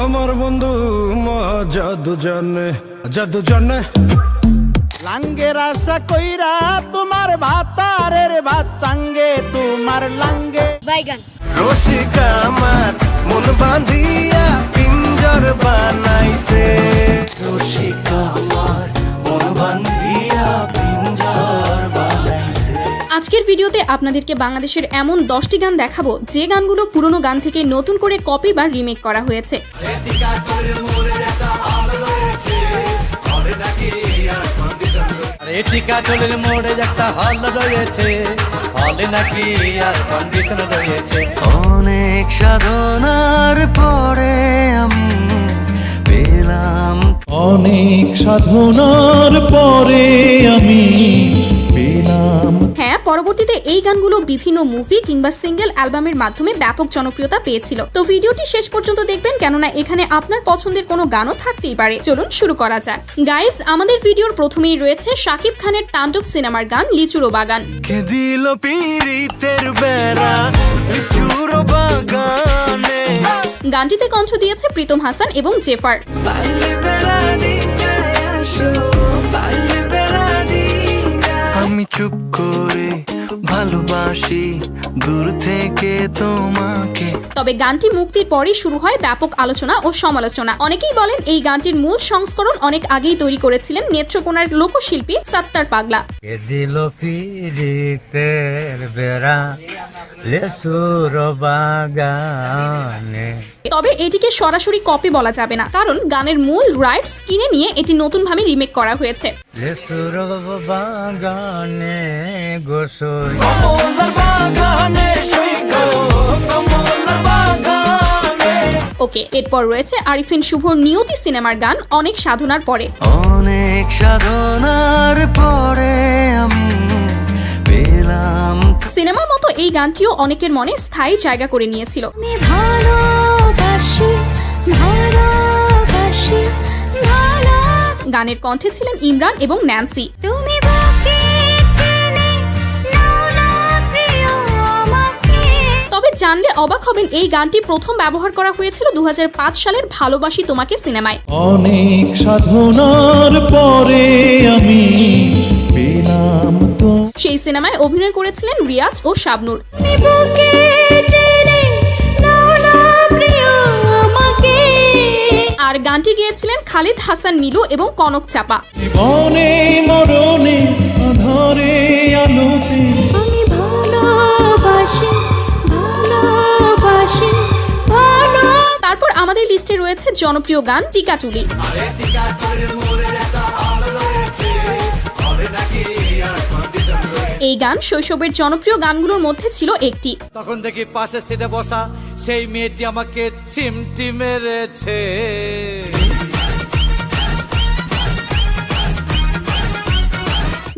আমার বন্ধু মজা দুজনে জাদুজনে লাঙ্গের আশা কইরা তোমার ভাতারের ভাত চাঙ্গে তোমার লাঙ্গে। বাইগান। রসিকা আমার মন বাঁধিয়া পিঞ্জর বানাইছে। রসিকা আমার মন বাঁধিয়া পিঞ্জর ভিডিওতে আপনাদেরকে বাংলাদেশের এমন দশটি গান দেখাবো যে গানগুলো পুরনো গান থেকে নতুন করে কপি বা রিমেক করা হয়েছে। অনেক সাধনার পরে আমি পেলাম অনেক সাধনার পরে আমি পেলাম হ্যাঁ পরবর্তীতে এই গানগুলো বিভিন্ন মুভি কিংবা সিঙ্গেল অ্যালবামের মাধ্যমে ব্যাপক জনপ্রিয়তা পেয়েছিল। তো ভিডিওটি শেষ পর্যন্ত দেখবেন কেননা এখানে আপনার পছন্দের কোনো গানও থাকতেই পারে। চলুন শুরু করা যাক। গাইজ আমাদের ভিডিওর প্রথমেই রয়েছে শাকিব খানের তাণ্ডব সিনেমার গান লিচুরো বাগান। গানটিতে কণ্ঠ দিয়েছে প্রীতম হাসান এবং জেফার। চুপ করে ভালোবাসি দূর থেকে তোমাকে। তবে গানটি মুক্তির পরই শুরু হয় ব্যাপক আলোচনা ও সমালোচনা। অনেকেই বলেন এই গানটির মূল সংস্করণ অনেক আগেই তৈরি করেছিলেন নেত্রকোনার লোকশিল্পী সাত্তার পাগলা। কে দিল বেড়া তবে এটিকে সরাসরি কপি বলা যাবে না কারণ গানের মূল রাইটস কিনে নিয়ে এটি নতুনভাবে রিমেক করা হয়েছে। ওকে এরপর রয়েছে আরিফিন শুভর নিয়তি সিনেমার গান অনেক সাধনার পরে। অনেক সাধনার পরে আমি পেলাম সিনেমার মতো এই গানটিও অনেকের মনে স্থায়ী জায়গা করে নিয়েছিল। গানের কণ্ঠে ছিলেন ইমরান এবং ন্যান্সি। তুমি জানলে অবাক হবেন এই গানটি প্রথম ব্যবহার করা হয়েছিল দু হাজার পাঁচ সালের ভালোবাসি তোমাকে সিনেমায়। অনেক সাধনার পরে আমি সেই সিনেমায় অভিনয় করেছিলেন রিয়াজ ও শাবনুর। আর গানটি গেয়েছিলেন খালিদ হাসান মিলু এবং কনক চাপা। জীবনে মরণে আধারে আলোতে। লিস্টে রয়েছে জনপ্রিয় গান টিকাটুলি। এই গান শৈশবের জনপ্রিয় গানগুলোর মধ্যে ছিল একটি। তখন দেখি পাশে সিটে বসা সেই মেয়েটি আমাকে চিমটি মেরেছে।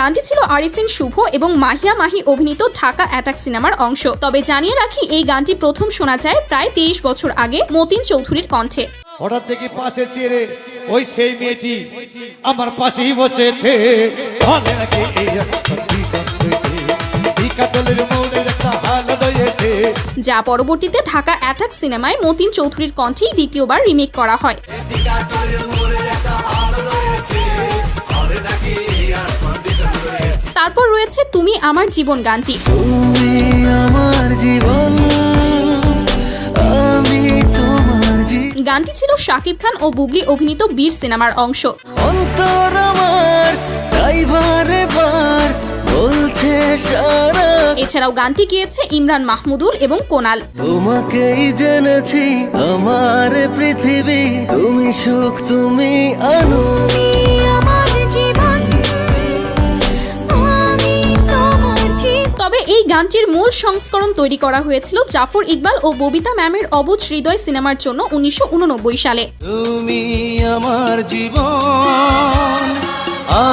গানটি ছিল আরিফিন শুভ এবং মাহিয়া মাহি অভিনীত ঢাকা অ্যাটাক সিনেমার অংশ। তবে জানিয়ে রাখি এই গানটি প্রথম শোনা যায় প্রায় তেইশ বছর আগে মতিন চৌধুরীর কণ্ঠে। হঠাৎ দেখি পাশে চেড়ে ওই সেই মেয়েটি আমার পাশেই বসেছে। ভালো এই। একটা যা পরবর্তীতে ঢাকা অ্যাটাক সিনেমায় মতিন চৌধুরীর কণ্ঠেই দ্বিতীয়বার রিমেক করা হয়। তারপর রয়েছে তুমি আমার জীবন গানটি আমার জীবন গানটি ছিল শাকিব খান ও বুবলি অভিনীত বীর সিনেমার অংশ। এছাড়াও গানটি গিয়েছে ইমরান মাহমুদুল এবং কোনাল। তোমাকেই জেনেছি আমার পৃথিবী তুমি সুখ তুমি আনন্দ। গানটির মূল সংস্করণ তৈরি করা হয়েছিল জাফর ইকবাল ও ববিতা ম্যামের অবুজ হৃদয় সিনেমার জন্য উনিশশো উননব্বই সালে। তুমি আমার জীবন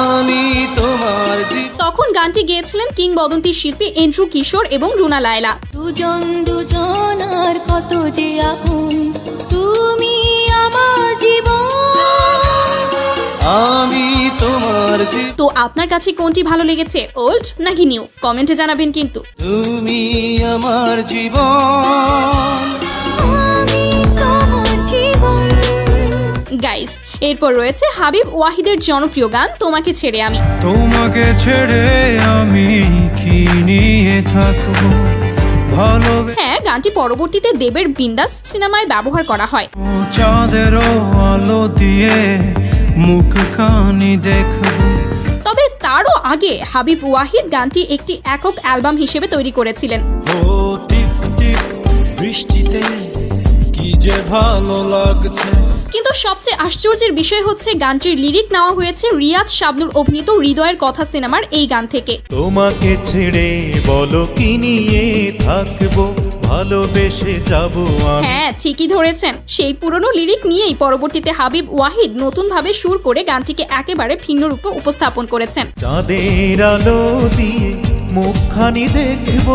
আমি তোমার তখন গানটি গেয়েছিলেন কিংবদন্তি শিল্পী এন্ড্রু কিশোর এবং রুনা লায়লা। দুজন দুজন আর কত যে আপন আপনার কাছে কোনটি ভালো লেগেছে ওল্ড নাকি নিউ কমেন্টে জানাবেন কিন্তু। তুমি আমার জীবন। গাইস এরপর রয়েছে হাবিব ওয়াহিদের জনপ্রিয় গান তোমাকে ছেড়ে আমি। তোমাকে ছেড়ে আমি কি নিয়ে থাকব? হ্যাঁ গানটি পরবর্তীতে দেবের বিন্দাস সিনেমায় ব্যবহার করা হয়। চাঁদেরও আলো দিয়ে মুখ খানি দেখব। আগে হাবিব ওয়াহিদ গানটি একটি একক অ্যালবাম হিসেবে তৈরি করেছিলেন। ও টিপ টিপ বৃষ্টিতে কি যে ভালো লাগছে। কিন্তু সবচেয়ে আশ্চর্যের বিষয় হচ্ছে গানটির লিরিক নেওয়া হয়েছে রিয়াজ শাবনুর অভিনীত হৃদয়ের কথা সিনেমার এই গান থেকে। তোমাকে ছেড়ে বলো কি নিয়ে থাকব? ভালোবেসে যাব আমি। হ্যাঁ ঠিকই ধরেছেন। সেই পুরনো লিরিক নিয়েই পরবর্তীতে হাবিব ওয়াহিদ নতুনভাবে সুর করে গানটিকে একেবারে ভিন্ন রূপে উপস্থাপন করেছেন। চাঁদের আলো দিয়ে মুখখানি দেখব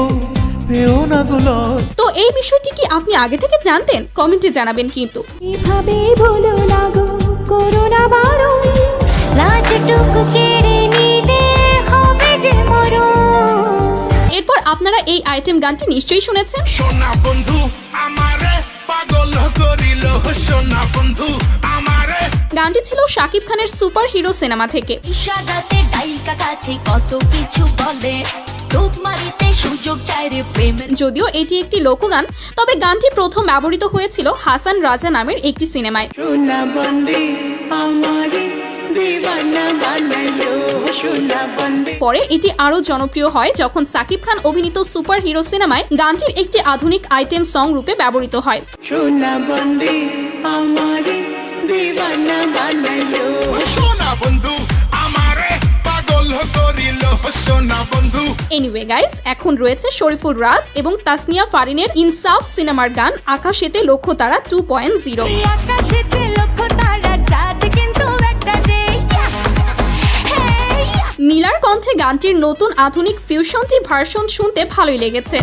পেও না গুলো তো এই বিষয়টি কি আপনি আগে থেকে জানতেন? কমেন্টে জানাবেন কিন্তু। এভাবে বলো না গো করোনা বারণ। লাজটুকু কেড়ে এরপর আপনারা এই আইটেম গানটি নিশ্চয়ই শুনেছেন। সোনা বন্ধু আমারে পাগল করিল সোনা বন্ধু আমারে। গানটি ছিল শাকিব খানের সুপার হিরো সিনেমা থেকে। ইশারাতে ডাইকা কাছে কত কিছু বলে যদিও এটি একটি লোকগান তবে গানটি প্রথম ব্যবহৃত হয়েছিল হাসান রাজা নামের একটি সিনেমায়। পরে এটি আরও জনপ্রিয় হয় যখন সাকিব খান অভিনীত সুপার হিরো সিনেমায় গানটির একটি আধুনিক আইটেম সং রূপে ব্যবহৃত হয়। এনিওয়ে গাইস এখন রয়েছে শরীফুল রাজ এবং তাসনিয়া ফারিনের ইনসাফ সিনেমার গান আকাশেতে লক্ষ্য তারা টু পয়েন্ট জিরো নীলার কণ্ঠে গানটির নতুন আধুনিক ফিউশনটি ভার্সন শুনতে ভালোই লেগেছে।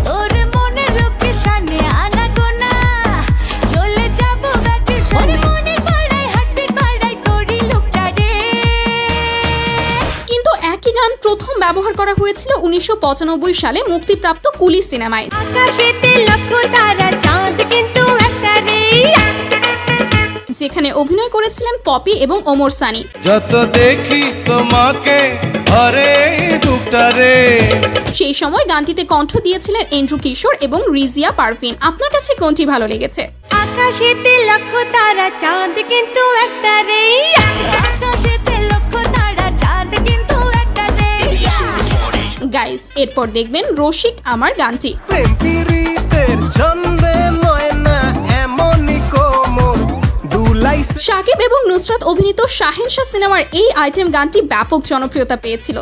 কিন্তু একই গান প্রথম ব্যবহার করা হয়েছিল উনিশশো পঁচানব্বই সালে মুক্তিপ্রাপ্ত কুলি সিনেমায়। আকাশেতে লক্ষ তারা চাঁদ কিন্তু একটা রে যেখানে অভিনয় করেছিলেন পপি এবং ওমর সানি। যত দেখি তোমাকে সেই সময় গানটিতে কণ্ঠ দিয়েছিলেন এন্ড্রু কিশোর এবং রিজিয়া পারভিন। আপনার কাছে কোনটি ভালো লেগেছে? আকাশেতে লক্ষ তারা চাঁদ কিন্তু একটা রে। আকাশেতে লক্ষ তারা চাঁদ কিন্তু একটা রে। গাইস এরপর দেখবেন রসিক আমার গানটি। প্রেম পীড়িতের সাকিব এবং নুসরাত অভিনীত শাহেনশাহ সিনেমার এই আইটেম গানটি ব্যাপক জনপ্রিয়তা পেয়েছিল।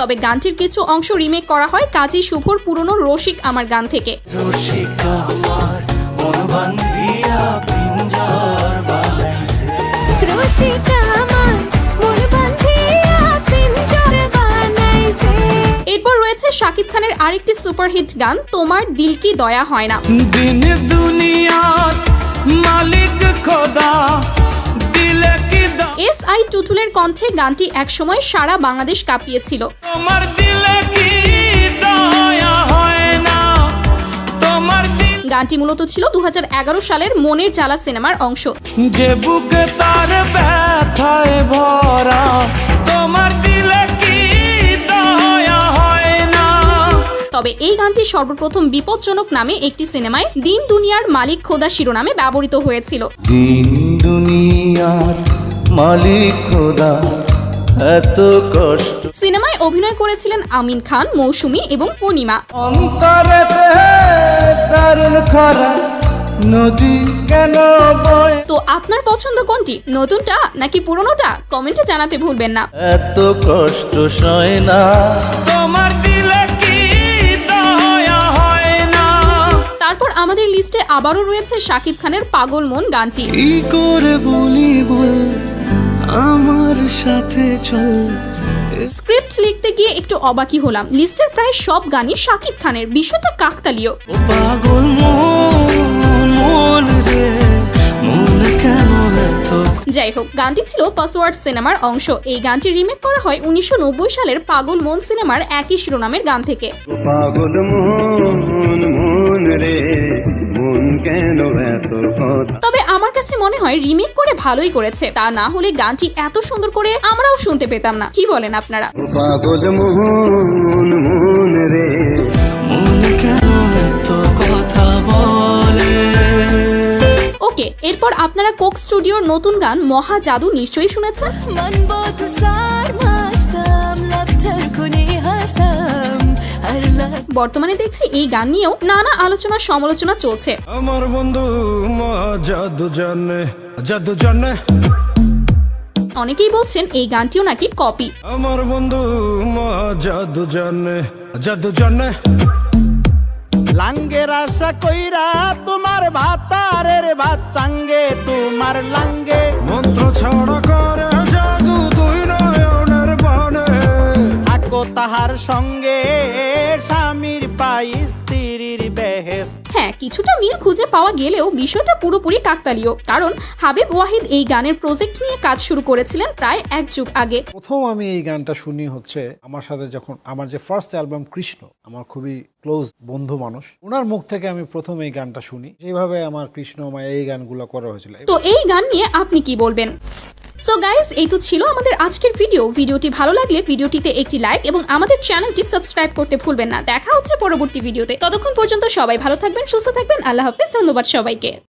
তবে গানটির কিছু অংশ রিমেক করা হয় কাজী শুভর পুরনো রসিক আমার গান থেকে। রসিক আমার মন পিঞ্জর শাকিব খানের আরেকটি সুপারহিট গান তোমার দিল কি দয়া হয় না। দিন দুনিয়ার মালিক খোদা এস আই টুটুলের কণ্ঠে গানটি একসময় সারা বাংলাদেশ কাঁপিয়েছিল। তোমার দিলে কি দয়া হয় না তোমার গানটি মূলত ছিল দু হাজার এগারো সালের মনের জ্বালা সিনেমার অংশ। যে বুকে তার ব্যথায় ভরা তোমার দিলে তবে এই গানটি সর্বপ্রথম বিপজ্জনক নামে একটি সিনেমায় দিন দুনিয়ার মালিক খোদা শিরোনামে ব্যবহৃত হয়েছিল। দিন দুনিয়ার মালিক খোদা এত কষ্ট। সিনেমায় অভিনয় করেছিলেন আমিন খান মৌসুমী এবং পূর্ণিমা। অন্তরে দারুণ খরা নদী কেন তো আপনার পছন্দ কোনটি? নতুনটা নাকি পুরনোটা? কমেন্টে জানাতে ভুলবেন না। এত কষ্ট সয় না। তোমার আমাদের লিস্টে আবারও রয়েছে শাকিব খানের পাগল মন গানটি। করে বলি বল? আমার সাথে চল। স্ক্রিপ্ট লিখতে গিয়ে একটু অবাকি হলাম। লিস্টের প্রায় সব গানই শাকিব খানের। বিষয়টা কাকতালীয়। পাগল মন মন। যাই হোক গানটি ছিল পাসওয়ার্ড সিনেমার অংশ। এই গানটি রিমেক করা হয় উনিশশো সালের পাগল মন সিনেমার একই শিরোনামের গান থেকে। পাগল মন মন রে তবে আমার কাছে মনে হয় রিমেক করে ভালোই করেছে। তা না হলে গানটি এত সুন্দর করে আমরাও শুনতে পেতাম না। কি বলেন আপনারা? পাগল মন মন রে ওকে এরপর আপনারা কোক স্টুডিওর নতুন গান মহা জাদু নিশ্চয়ই শুনেছেন? বর্তমানে দেখছি এই গান নিয়েও নানা আলোচনা সমালোচনা চলছে। আমার বন্ধু জাদু জানে অনেকেই বলছেন এই গানটিও নাকি কপি। আমার বন্ধু জাদু জানে জাদু জানে। লাঙ্গের আশা কইরা তোমার ভাতারের ভাত চাঙ্গে তোমার লাঙ্গে। মন্ত্র ছড় করে জাদু তুই নয়নের বনে থাকো তাহার সঙ্গে। কিছুটা মিল খুঁজে পাওয়া গেলেও বিষয়টা পুরোপুরি কাকতালীয়। কারণ হাবিব ওয়াহিদ এই গানের প্রজেক্ট নিয়ে কাজ শুরু করেছিলেন প্রায় এক যুগ আগে। প্রথম আমি এই গানটা শুনি হচ্ছে আমার সাথে যখন আমার যে ফার্স্ট অ্যালবাম কৃষ্ণ আমার খুবই ক্লোজ বন্ধু মানুষ ওনার মুখ থেকে আমি প্রথম এই গানটা শুনি। সেইভাবে আমার কৃষ্ণ মায়া এই গানগুলো করা হয়েছিল। তো এই গান নিয়ে আপনি কি বলবেন? সো গাইজ এই তো ছিল আমাদের আজকের ভিডিও ভিডিওটি ভালো লাগলে ভিডিওটিতে একটি লাইক এবং আমাদের চ্যানেলটি সাবস্ক্রাইব করতে ভুলবেন না। দেখা হচ্ছে পরবর্তী ভিডিওতে ততক্ষণ পর্যন্ত সবাই ভালো থাকবেন, সুস্থ থাকবেন। আল্লাহ হাফেজ, ধন্যবাদ সবাইকে।